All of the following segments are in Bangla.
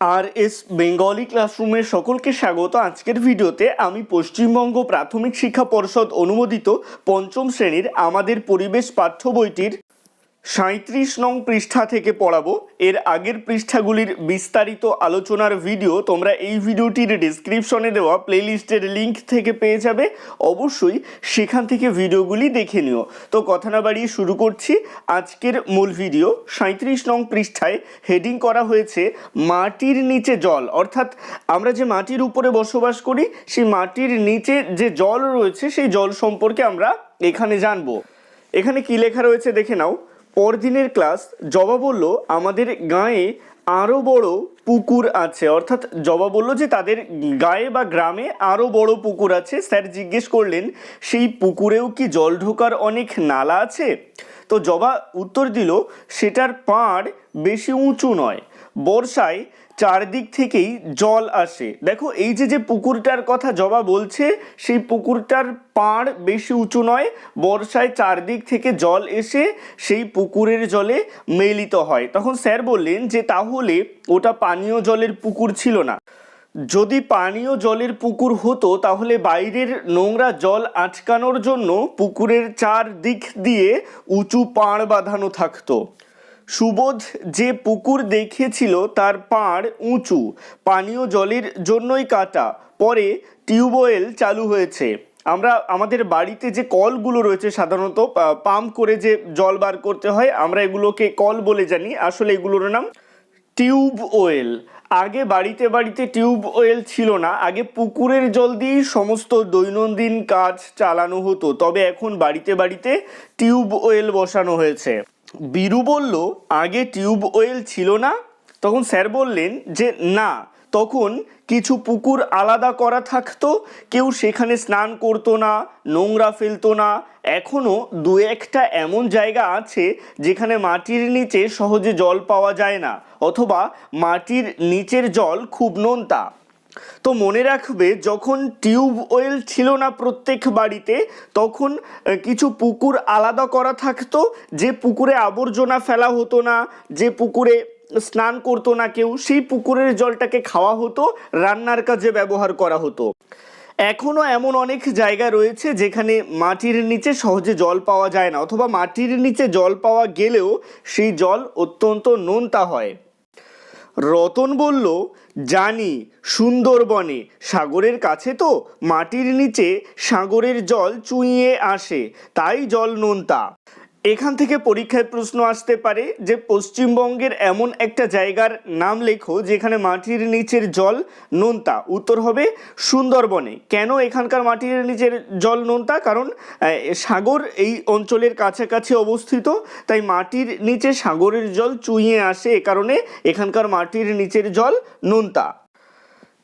আর এস বেঙ্গলি ক্লাসরুমের সকলকে স্বাগত। আজকের ভিডিওতে আমি পশ্চিমবঙ্গ প্রাথমিক শিক্ষা পর্ষদ অনুমোদিত পঞ্চম শ্রেণির আমাদের পরিবেশ পাঠ্য বইটির সাঁত্রিশ নং পৃষ্ঠা থেকে পড়াবো। এর আগের পৃষ্ঠাগুলির বিস্তারিত আলোচনার ভিডিও তোমরা এই ভিডিওটির ডিসক্রিপশনে দেওয়া প্লেলিস্টের লিংক থেকে পেয়ে যাবে। অবশ্যই সেখান থেকে ভিডিওগুলি দেখে নিও। তো কথা না বাড়িয়ে শুরু করছি আজকের মূল ভিডিও সাঁত্রিশ নং পৃষ্ঠায় হেডিং করা হয়েছে, মাটির নিচে জল। অর্থাৎ আমরা যে মাটির উপরে বসবাস করি, সেই মাটির নিচে যে জল রয়েছে, সেই জল সম্পর্কে আমরা এখানে জানব। এখানে কি লেখা রয়েছে দেখে নাও। পরদিনের ক্লাস জবা বলল, আমাদের গাঁয়ে আরও বড় পুকুর আছে। অর্থাৎ জবা বলল যে, তাদের গায়ে বা গ্রামে আরও বড় পুকুর আছে। স্যার জিজ্ঞেস করলেন, সেই পুকুরেও কি জল ঢোকার অনেক নালা আছে? তো জবা উত্তর দিল, সেটার পাড় বেশি উঁচু নয়। বর্ষায় চারদিক থেকেই জল আসে। দেখো, এই যে যে পুকুরটার কথা জবা বলছে, সেই পুকুরটার পাড় বেশি উঁচু নয়, বর্ষায় চারদিক থেকে জল এসে সেই পুকুরের জলে মেলিত হয়। তখন স্যার বললেন যে, তাহলে ওটা পানীয় জলের পুকুর ছিল না। যদি পানীয় জলের পুকুর হতো, তাহলে বাইরের নোংরা জল আটকানোর জন্য পুকুরের চার দিক দিয়ে উঁচু পাড় বাঁধানো থাকতো। সুবোধ যে পুকুর দেখিয়েছিল তার পাড় উঁচু, পানীয় জলের জন্যই কাটা, পরে টিউবওয়েল চালু হয়েছে। আমরা, আমাদের বাড়িতে যে কলগুলো রয়েছে সাধারণত পাম্প করে যে জল বার করতে হয়, আমরা এগুলোকে কল বলে জানি। আসলে এগুলোর নাম টিউব ওয়েল আগে বাড়িতে বাড়িতে টিউব ওয়েল ছিল না। আগে পুকুরের জল দিয়েই সমস্ত দৈনন্দিন কাজ চালানো হতো। তবে এখন বাড়িতে বাড়িতে টিউব ওয়েল বসানো হয়েছে। বীরু বলল, আগে টিউব ওয়েল ছিল না? তখন স্যার বললেন যে, না, তখন কিছু পুকুর আলাদা করা থাকতো, কেউ সেখানে স্নান করতো না, নোংরা ফেলতো না। এখনও দু একটা এমন জায়গা আছে যেখানে মাটির নিচে সহজে জল পাওয়া যায় না, অথবা মাটির নিচের জল খুব নোনতা। তো মনে রাখবে, যখন টিউব ওয়েল ছিল না প্রত্যেক বাড়িতে, তখন কিছু পুকুর আলাদা করা থাকতো, যে পুকুরে আবর্জনা ফেলা হতো না, যে পুকুরে স্নান করতো না কেউ, সেই পুকুরের জলটাকে খাওয়া হতো, রান্নার কাজে ব্যবহার করা হতো। এখনও এমন অনেক জায়গা রয়েছে, যেখানে মাটির নিচে সহজে জল পাওয়া যায় না, অথবা মাটির নিচে জল পাওয়া গেলেও সেই জল অত্যন্ত নোনতা হয়। রতন বলল জানি সুন্দরবনে সাগরের কাছে তো মাটির নিচে সাগরের জল চুঁইয়ে আসে তাই জল নোনতা। এখান থেকে পরীক্ষায় প্রশ্ন আসতে পারে যে পশ্চিমবঙ্গের এমন একটা জায়গার নাম লেখো যেখানে মাটির নিচের জল নোনতা। উত্তর হবে সুন্দরবনে। কেন এখানকার মাটির নিচের জল নোনতা? কারণ সাগর এই অঞ্চলের কাছাকাছি অবস্থিত, তাই মাটির নিচে সাগরের জল চুইয়ে আসে এ কারণে এখানকার মাটির নিচের জল নোনতা।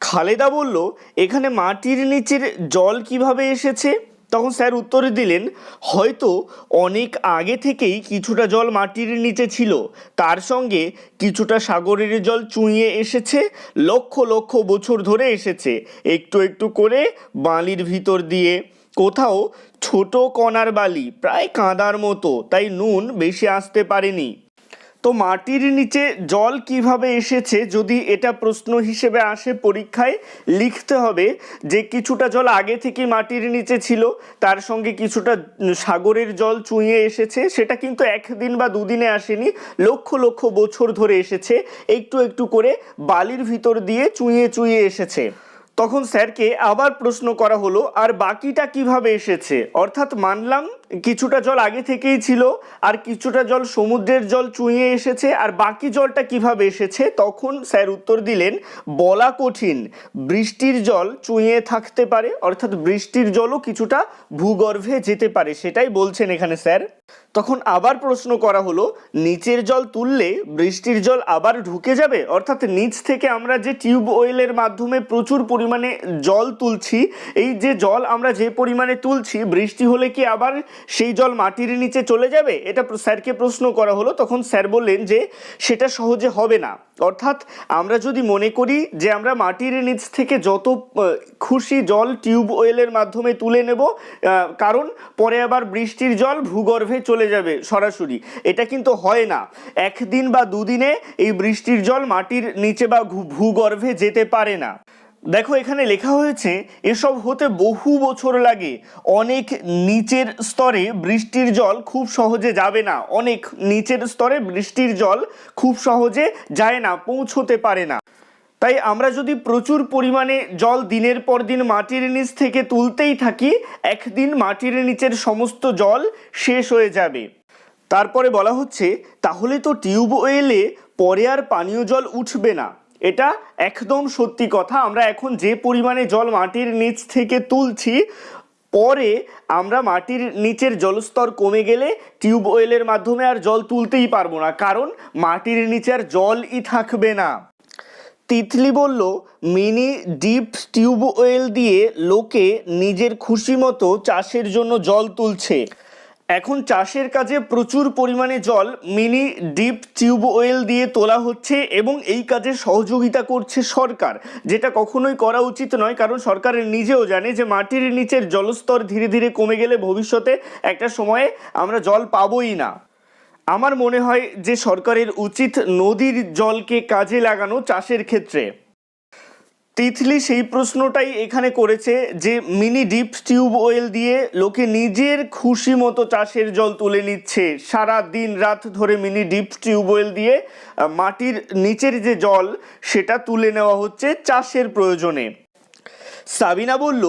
খালেদা বলল, এখানে মাটির নিচের জল কীভাবে এসেছে? তখন স্যার উত্তর দিলেন, হয়তো অনেক আগে থেকেই কিছুটা জল মাটির নিচে ছিল। তার সঙ্গে কিছুটা সাগরের জল চুঁইয়ে এসেছে, লক্ষ লক্ষ বছর ধরে এসেছে। একটু একটু করে বালির ভিতর দিয়ে। কোথাও ছোট কণার বালি, প্রায় কাঁদার মতো, তাই নুন বেশি আসতে পারেনি। তো মাটির নিচে জল কীভাবে এসেছে যদি এটা প্রশ্ন হিসেবে আসে পরীক্ষায়, লিখতে হবে যে কিছুটা জল আগে থেকে মাটির নিচে ছিল, তার সঙ্গে কিছুটা সাগরের জল চুঁইয়ে এসেছে, সেটা কিন্তু একদিন বা দুদিনে আসেনি, লক্ষ লক্ষ বছর ধরে এসেছে, একটু একটু করে বালির ভিতর দিয়ে চুঁইয়ে চুঁইয়ে এসেছে। তখন স্যারকে আবার প্রশ্ন করা হলো, আর বাকিটা কীভাবে এসেছে? অর্থাৎ মানলাম কিছুটা জল আগে থেকেই ছিল, আর কিছুটা জল সমুদ্রের জল চুঁইয়ে এসেছে, আর বাকি জলটা কীভাবে এসেছে তখন স্যার উত্তর দিলেন, বলা কঠিন, বৃষ্টির জল চুঁইয়ে থাকতে পারে, অর্থাৎ বৃষ্টির জলও কিছুটা ভূগর্ভে যেতে পারে, সেটাই বলছেন এখানে স্যার। তখন আবার প্রশ্ন করা হলো, নিচের জল তুললে বৃষ্টির জল আবার ঢুকে যাবে? অর্থাৎ নিচ থেকে আমরা যে টিউব ওয়েলের মাধ্যমে প্রচুর পরিমাণে জল তুলছি, এই যে জল আমরা যে পরিমাণে তুলছি, বৃষ্টি হলে কি আবার সেই জল মাটির নিচে চলে যাবে? এটা স্যারকে প্রশ্ন করা হলো। তখন স্যার বললেন যে, সেটা সহজে হবে না। অর্থাৎ আমরা যদি মনে করি যে, আমরা মাটির নিচ থেকে যত খুশি জল টিউব ওয়েলের মাধ্যমে তুলে নেব কারণ পরে আবার বৃষ্টির জল ভূগর্ভে চলে যাবে সরাসরি। এটা কিন্তু হয় না। একদিন বা দুদিনে এই বৃষ্টির জল মাটির নিচে বা ভূগর্ভে যেতে পারে না। দেখো, এখানে লেখা হয়েছে, এসব হতে বহু বছর লাগে। অনেক নিচের স্তরে বৃষ্টির জল খুব সহজে যাবে না। অনেক নিচের স্তরে বৃষ্টির জল খুব সহজে যায় না, পৌঁছতে পারে না। তাই আমরা যদি প্রচুর পরিমাণে জল দিনের পর দিন মাটির নিচ থেকে তুলতেই থাকি, একদিন মাটির নিচের সমস্ত জল শেষ হয়ে যাবে। তারপরে বলা হচ্ছে, তাহলে তো টিউবওয়েলে পরে আর পানীয় জল উঠবে না। এটা একদম সত্যি কথা। আমরা এখন যে পরিমাণে জল মাটির নিচ থেকে তুলছি, পরে আমরা মাটির নিচের জলস্তর কমে গেলে টিউবওয়েলের মাধ্যমে আর জল তুলতেই পারব না, কারণ মাটির নিচে আর জলই থাকবে না। তিতলি বলল, মিনি ডিপ টিউবওয়েল দিয়ে লোকে নিজের খুশি মতো চাষের জন্য জল তুলছে। এখন চাষের কাজে প্রচুর পরিমাণে জল, মিনি ডিপ টিউবওয়েল দিয়ে তোলা হচ্ছে এবং এই কাজে সহযোগিতা করছে সরকার। যেটা কখনোই করা উচিত নয়, কারণ সরকারের নিজেও জানে যে মাটির নিচের জলস্তর ধীরে ধীরে কমে গেলে ভবিষ্যতে একটা সময়ে আমরা জল পাবোই না। আমার মনে হয় যে সরকারের উচিত নদীর জলকে কাজে লাগানো চাষের ক্ষেত্রে। তিতলি সেই প্রশ্নটাই এখানে করেছে যে মিনি ডিপ টিউব ওয়েল দিয়ে লোকে নিজের খুশি মতো চাষের জল তুলে নিচ্ছে। সারা দিন রাত ধরে মিনি ডিপ টিউব ওয়েল দিয়ে মাটির নিচের যে জল, সেটা তুলে নেওয়া হচ্ছে চাষের প্রয়োজনে। সাবিনা বলল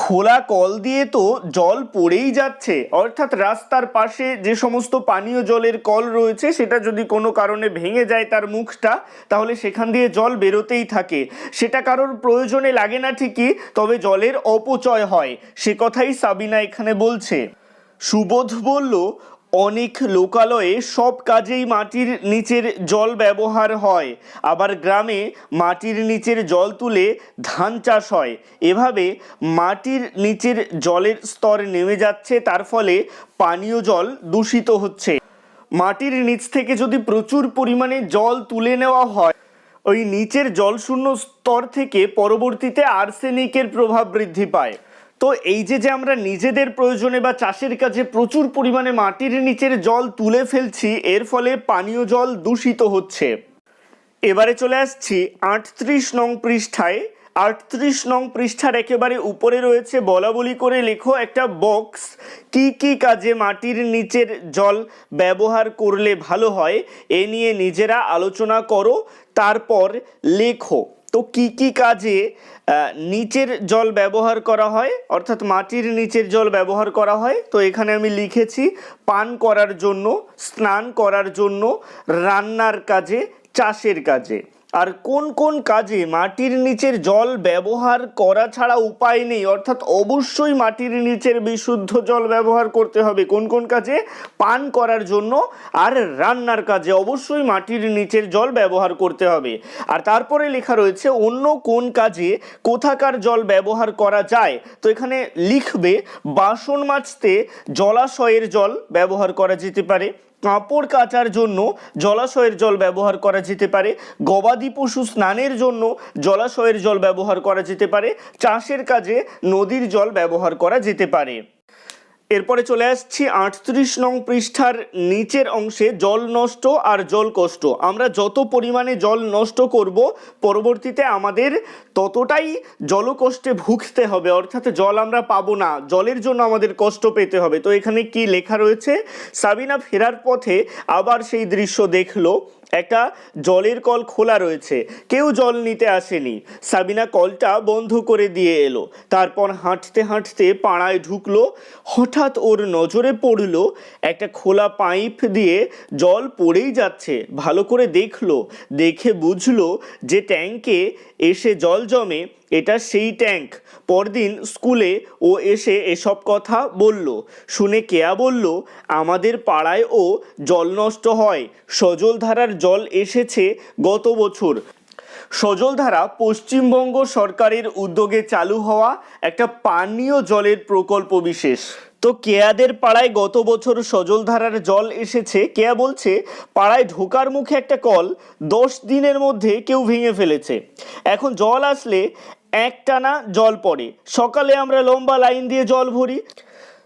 খোলা কল দিয়ে তো জল পড়েই যাচ্ছে। অর্থাৎ রাস্তার পাশে যে সমস্ত পানীয় জলের কল রয়েছে, সেটা যদি কোনো কারণে ভেঙে যায় তার মুখটা, তাহলে সেখান দিয়ে জল বেরোতেই থাকে। সেটা কারোর প্রয়োজনে লাগে না ঠিকই, তবে জলের অপচয় হয়। সে কথাই সাবিনা এখানে বলছে। সুবোধ বলল অনেক লোকালয়ে সব কাজেই মাটির নিচের জল ব্যবহার হয়। আবার গ্রামে মাটির নিচের জল তুলে ধান চাষ হয়। এভাবে মাটির নিচের জলের স্তর নেমে যাচ্ছে, তার ফলে পানীয় জল দূষিত হচ্ছে। মাটির নিচ থেকে যদি প্রচুর পরিমাণে জল তুলে নেওয়া হয়, ওই নিচের জলশূন্য স্তর থেকে পরবর্তীতে আর্সেনিকের প্রভাব বৃদ্ধি পায়। তো এই যে যে আমরা নিজেদের প্রয়োজনে বা চাষের কাজে প্রচুর পরিমাণে মাটির নিচের জল তুলে ফেলছি, এর ফলে পানীয় জল দূষিত হচ্ছে। এবারে চলে আসছি আটত্রিশ নং পৃষ্ঠায়। আটত্রিশ নং পৃষ্ঠার একেবারে উপরে রয়েছে, বলা বলি করে লেখো একটা বক্স। কি কি কাজে মাটির নিচের জল ব্যবহার করলে ভালো হয়, এ নিয়ে নিজেরা আলোচনা করো, তারপর লেখো। তো কি কি কাজে নিচের জল ব্যবহার করা হয়? অর্থাৎ মাটির নিচের জল ব্যবহার করা হয়? তো এখানে আমি লিখেছি, পান করার জন্য, স্নান করার জন্য, রান্নার কাজে, চাষের কাজে। আর কোন কোন কাজে মাটির নিচের জল ব্যবহার করা ছাড়া উপায় নেই? অর্থাৎ অবশ্যই মাটির নিচের বিশুদ্ধ জল ব্যবহার করতে হবে। কোন কোন কাজে? পান করার জন্য আর রান্নার কাজে অবশ্যই মাটির নিচের জল ব্যবহার করতে হবে। আর তারপরে লেখা রয়েছে, অন্য কোন কাজে কোথাকার জল ব্যবহার করা যায়? তো এখানে লিখবে, বাসন মাজতে জলাশয়ের জল ব্যবহার করা যেতে পারে। কাপড় কাচার জন্য জলাশয়ের জল ব্যবহার করা যেতে পারে। গবাদি পশু স্নানের জন্য জলাশয়ের জল ব্যবহার করা যেতে পারে। চাষের কাজে নদীর জল ব্যবহার করা যেতে পারে। এরপরে চলে আসছি আটত্রিশ নং পৃষ্ঠার নিচের অংশে জল নষ্ট আর জল কষ্ট। আমরা যত পরিমাণে জল নষ্ট করব, পরবর্তীতে আমাদের ততটাই জলকষ্টে ভুগতে হবে, অর্থাৎ জল আমরা পাবো না। জলের জন্য আমাদের কষ্ট পেতে হবে। তো এখানে কি লেখা রয়েছে? সাবিনা ফেরার পথে আবার সেই দৃশ্য দেখল। একটা জলের কল খোলা রয়েছে। কেউ জল নিতে আসেনি। সাবিনা কলটা বন্ধ করে দিয়ে এলো। তারপর হাঁটতে হাঁটতে পাড়ায় ঢুকলো। হঠাৎ ওর নজরে পড়ল, একটা খোলা পাইপ দিয়ে জল পড়েই যাচ্ছে। ভালো করে দেখল, দেখে বুঝলো যে ট্যাঙ্কে এসে জল জমে। এটা সেই ট্যাঙ্ক। পরদিন স্কুলে ও এসে এসব কথা বলল। শুনে কেয়া বলল, আমাদের পাড়ায় ও জল নষ্ট হয়। সজলধারার জল এসেছে গত বছর। সজলধারা পশ্চিমবঙ্গ সরকারের উদ্যোগে চালু হওয়া একটা পানীয় জলের প্রকল্প বিশেষ। তো কেয়াদের পাড়ায় গত বছর সজলধারার জল এসেছে। কেয়া বলছে, পাড়ায় ঢোকার মুখে একটা কল দশ দিনের মধ্যে কেউ ভেঙে ফেলেছে। এখন জল আসলে একটানা জল পড়ে। সকালে আমরা লম্বা লাইন দিয়ে জল ভরি।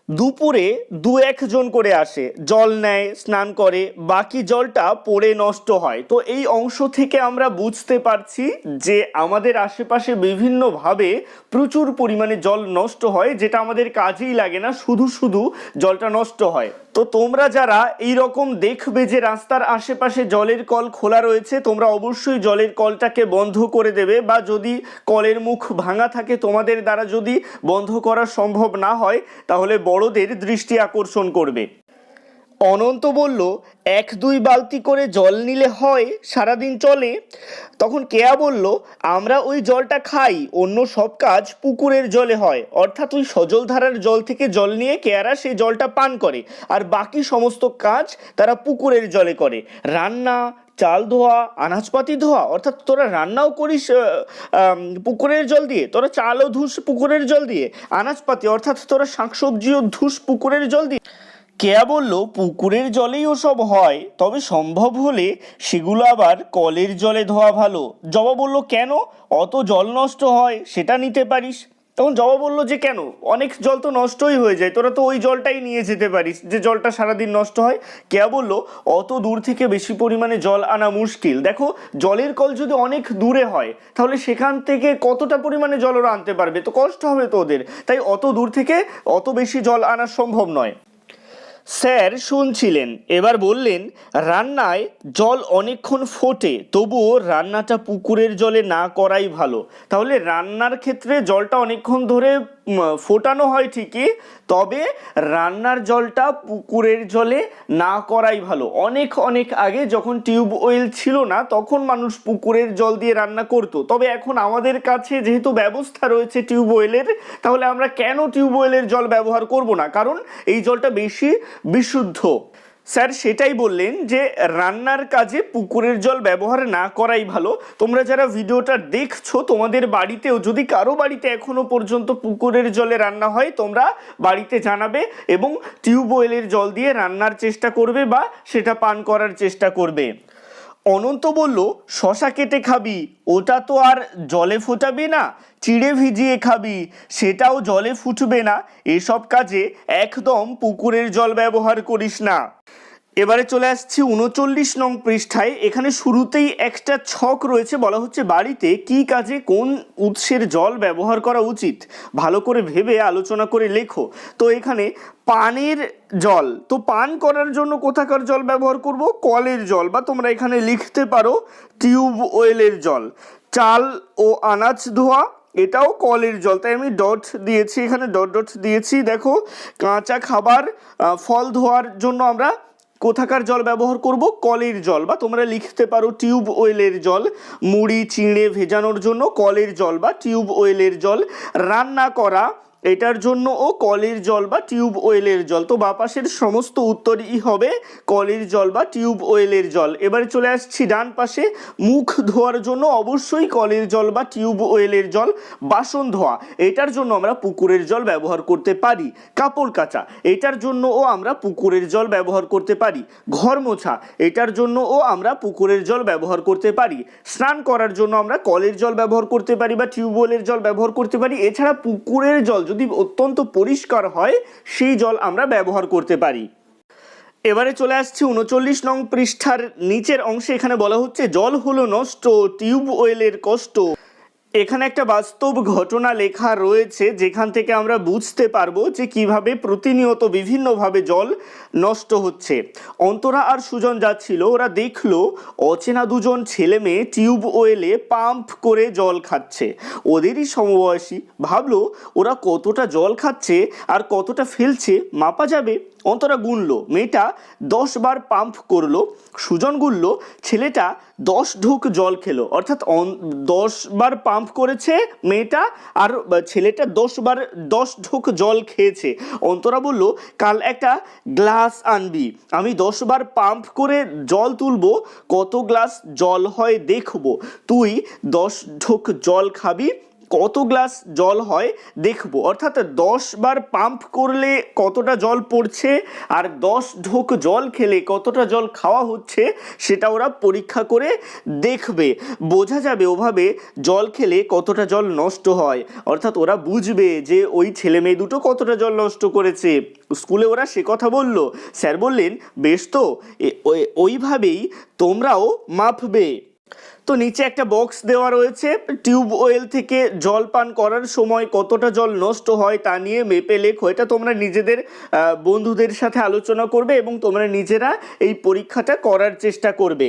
দুপুরে দু একজন করে আসে, জল নেয়, স্নান করে, বাকি জলটা পড়ে নষ্ট হয়। তো এই অংশ থেকে আমরা বুঝতে পারছি যে আমাদের আশেপাশে বিভিন্নভাবে প্রচুর পরিমাণে জল নষ্ট হয়, যেটা আমাদের কাজেই লাগে না, শুধু শুধু জলটা নষ্ট হয়। তো তোমরা যারা এই রকম দেখবে যে রাস্তার আশেপাশে জলের কল খোলা রয়েছে, তোমরা অবশ্যই জলের কলটাকে বন্ধ করে দেবে বা যদি কলের মুখ ভাঙা থাকে তোমাদের দ্বারা যদি বন্ধ করা সম্ভব না হয়, তাহলে বড়দের দৃষ্টি আকর্ষণ করবে। অনন্ত বলল, এক দুই বালতি করে জল নিলে হয়, সারাদিন চলে। তখন কেয়া বলল, আমরা ওই জলটা খাই, অন্য সব কাজ পুকুরের জলে হয়। অর্থাৎ ওই সজলধারার জল থেকে জল নিয়ে কেয়ারা সেই জলটা পান করে, আর বাকি সমস্ত কাজ তারা পুকুরের জলে করে। রান্না চাল ধোয়া, আনাজপাতি ধোয়া, অর্থাৎ তোরা রান্নাও করিস পুকুরের জল দিয়ে, তোরা চালও ধুস পুকুরের জল দিয়ে, আনাজপাতি, অর্থাৎ তোরা শাকসবজিও ধুস পুকুরের জল দিয়ে। কেয়া বলল, পুকুরের জলেই ওসব হয়, তবে সম্ভব হলে সেগুলো আবার কলের জলে ধোয়া ভালো। জবা বলল, কেন? অত জল নষ্ট হয়, সেটা নিতে পারিস। তখন জবা বলল যে, কেন? অনেক জল তো নষ্টই হয়ে যায়। তোরা তো ওই জলটাই নিয়ে যেতে পারিস। যে জলটা সারাদিন নষ্ট হয়। কেয়া বলল, অত দূর থেকে বেশি পরিমাণে জল আনা মুশকিল। দেখো, জলের কল যদি অনেক দূরে হয়, তাহলে সেখান থেকে কতটা পরিমাণে জল ওরা আনতে পারবে? তো কষ্ট হবে তো ওদের। তাই অত দূর থেকে অত বেশি জল আনা সম্ভব নয়। স্যার শুনছিলেন। এবার বললেন, রান্নায় জল অনেকক্ষণ ফোটে, তবুও রান্নাটা পুকুরের জলে না করাই ভালো। তাহলে রান্নার ক্ষেত্রে জলটা অনেকক্ষণ ধরে ফোটানো হয় ঠিকই, তবে রান্নার জলটা পুকুরের জলে না করাই ভালো। অনেক অনেক আগে যখন টিউব ওয়েল ছিল না, তখন মানুষ পুকুরের জল দিয়ে রান্না করতো। তবে এখন আমাদের কাছে যেহেতু ব্যবস্থা রয়েছে টিউব ওয়েলের তাহলে আমরা কেন টিউব ওয়েলের জল ব্যবহার করব না? কারণ এই জলটা বেশি বিশুদ্ধ। স্যার সেটাই বললেন যে রান্নার কাজে পুকুরের জল ব্যবহার না করাই ভালো। তোমরা যারা ভিডিওটা দেখছ, তোমাদের বাড়িতেও যদি কারও বাড়িতে এখনও পর্যন্ত পুকুরের জলে রান্না হয়, তোমরা বাড়িতে জানাবে এবং টিউবওয়েলের জল দিয়ে রান্নার চেষ্টা করবে বা সেটা পান করার চেষ্টা করবে। অনন্ত বলল, শশা কেটে খাবি, ওটা তো আর জলে ফোটাবে না, চিড়ে ভিজিয়ে খাবি, সেটাও জলে ফুটবে না, এসব কাজে একদম পুকুরের জল ব্যবহার করিস না। এবারে চলে আসছি উনচল্লিশ নং পৃষ্ঠায়। এখানে শুরুতেই একটা ছক রয়েছে, বলা হচ্ছে বাড়িতে কি কাজে কোন উৎসের জল ব্যবহার করা উচিত? ভালো করে ভেবে আলোচনা করে লেখো। তো এখানে পানের জল, তো পান করার জন্য কোথাকার জল ব্যবহার করব? কলের জল, বা তোমরা এখানে লিখতে পারো টিউব ওয়েলের জল। চাল ও আনাজ ধোয়া, এটাও কলের জল। তাই আমি ডট দিয়েছি, এখানে ডট ডট দিয়েছি। দেখো, কাঁচা খাবার ফল ধোয়ার জন্য আমরা কোথাকার জল ব্যবহার করব? কলের জল। বা তোমরা লিখতে পারো টিউব ওয়েলের জল। মুড়ি, চিঁড়ে ভেজানোর জন্য কলের জল বা টিউব ওয়েলের জল। রান্না করা এটার জন্য ও কলের জল বা টিউব ওয়েলের জল। তো বাপাশের সমস্ত উত্তরই হবে কলের জল বা টিউব ওয়েলের জল। এবারে চলে আসছি ডান পাশে। মুখ ধোয়ার জন্য অবশ্যই কলের জল বা টিউব ওয়েলের জল, বাসন ধোয়া। এটার জন্য আমরা পুকুরের জল ব্যবহার করতে পারি। কাপড় কাচা। এটার জন্য ও আমরা পুকুরের জল ব্যবহার করতে পারি। ঘর মোছা। এটার জন্য ও আমরা পুকুরের জল ব্যবহার করতে পারি। স্নান করার জন্য আমরা কলের জল ব্যবহার করতে পারি বা টিউবওয়েলের জল ব্যবহার করতে পারি। এছাড়া পুকুরের জল যদি অত্যন্ত পরিষ্কার হয়, সেই জল আমরা ব্যবহার করতে পারি। এবারে চলে আসছে উনচল্লিশ নং পৃষ্ঠার নিচের অংশে। এখানে বলা হচ্ছে, জল হলো নষ্ট টিউব ওয়েলের কষ্ট। এখানে একটা বাস্তব ঘটনা লেখা রয়েছে, যেখান থেকে আমরা বুঝতে পারব যে কীভাবে প্রতিনিয়ত বিভিন্নভাবে জল নষ্ট হচ্ছে। অন্তরা আর সুজন যাচ্ছিল ওরা দেখল অচেনা দুজন ছেলে মেয়ে টিউব ওয়েলে পাম্প করে জল খাচ্ছে। ওদেরই সমবয়সী ভাবলো, ওরা কতটা জল খাচ্ছে আর কতটা ফেলছে, মাপা যাবে? অন্তরা গুনলো, মেয়েটা দশ বার পাম্প করল। সুজন গুনলো, ছেলেটা দশ ঢুক জল খেলো। অর্থাৎ দশ বার পাম্প করেছে মেয়েটা আর ছেলেটা দশ বার, দশ ঢুক জল খেয়েছে। অন্তরা বলল, কাল একটা গ্লাস আনবি। আমি দশ বার পাম্প করে জল তুলবো, কত গ্লাস জল হয় দেখব। তুই দশ ঢোক জল খাবি কত গ্লাস জল হয় দেখব। অর্থাৎ দশ বার পাম্প করলে কতটা জল পড়ছে আর দশ ঢোক জল খেলে কতটা জল খাওয়া হচ্ছে সেটা ওরা পরীক্ষা করে দেখবে। বোঝা যাবে ওভাবে জল খেলে কতটা জল নষ্ট হয়। অর্থাৎ ওরা বুঝবে যে ওই ছেলে মেয়ে দুটো কতটা জল নষ্ট করেছে। স্কুলে ওরা সে কথা বলল। স্যার বললেন, বেশ তো ওইভাবেই তোমরাও মাপবে। তো নিচে একটা বক্স দেওয়া রয়েছে। টিউব ওয়েল থেকে জল পান করার সময় কতটা জল নষ্ট হয় তা নিয়ে মেপে লেখো। এটা তোমরা নিজেদের বন্ধুদের সাথে আলোচনা করবে এবং তোমরা নিজেরা এই পরীক্ষাটা করার চেষ্টা করবে।